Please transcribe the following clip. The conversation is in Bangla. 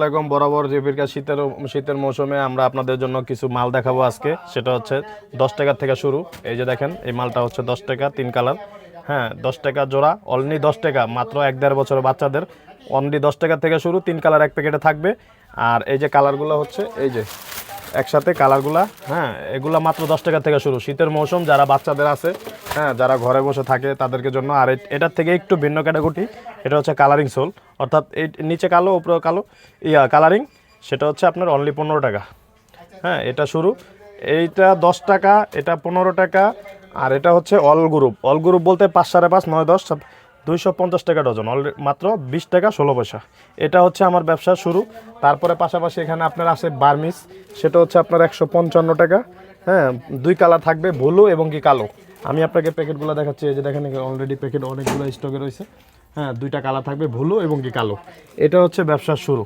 আসসালামাইকুম বরাবর জেপির কাছে শীতের শীতের মৌসুমে আমরা আপনাদের জন্য কিছু মাল দেখাবো আজকে। সেটা হচ্ছে দশ টাকা থেকে শুরু। এই যে দেখেন, এই মালটা হচ্ছে দশ টাকা, তিন কালার। হ্যাঁ দশ টাকা জোড়া অনলি দশ টাকা, মাত্র এক দেড় বছরের বাচ্চাদের। অনলি দশ টাকা থেকে শুরু, তিন কালার এক প্যাকেটে থাকবে। আর এই যে কালারগুলো হচ্ছে, এই যে একসাথে কালারগুলা। হ্যাঁ এগুলা মাত্র দশ টাকা থেকে শুরু। শীতের মৌসুম, যারা বাচ্চাদের আছে হ্যাঁ যারা ঘরে বসে থাকে, তাদেরকে জন্য আর এটার থেকে একটু ভিন্ন ক্যাটাগরি। এটা হচ্ছে কালারিং সোল অর্থাৎ এই নিচে কালো, উপরে কালো, ইয়া কালারিং সেটা হচ্ছে আপনার অনলি পনেরো টাকা। হ্যাঁ এটা শুরু। এইটা দশ টাকা, এটা পনেরো টাকা, আর এটা হচ্ছে অল গ্রুপ অল গ্রুপ বলতে পাঁচ সাড়ে পাঁচ, নয় দশ দুইশো পঞ্চাশ টাকা ডজন অলরেডি মাত্র বিশ টাকা ষোলো পয়সা। এটা হচ্ছে আমার ব্যবসা শুরু। তারপরে পাশাপাশি এখানে আপনার আছে বার্মিস সেটা হচ্ছে আপনার একশো পঞ্চান্ন টাকা। হ্যাঁ দুই কালার থাকবে, ব্লু এবং কি কালো। আমি আপনাকে প্যাকেটগুলো দেখাচ্ছি, এই যে দেখেন অলরেডি প্যাকেট অনেকগুলো স্টকে রয়েছে। হ্যাঁ দুইটা কালার থাকবে ভুলু এবং কি কালো। এটা হচ্ছে ব্যবসার শুরু।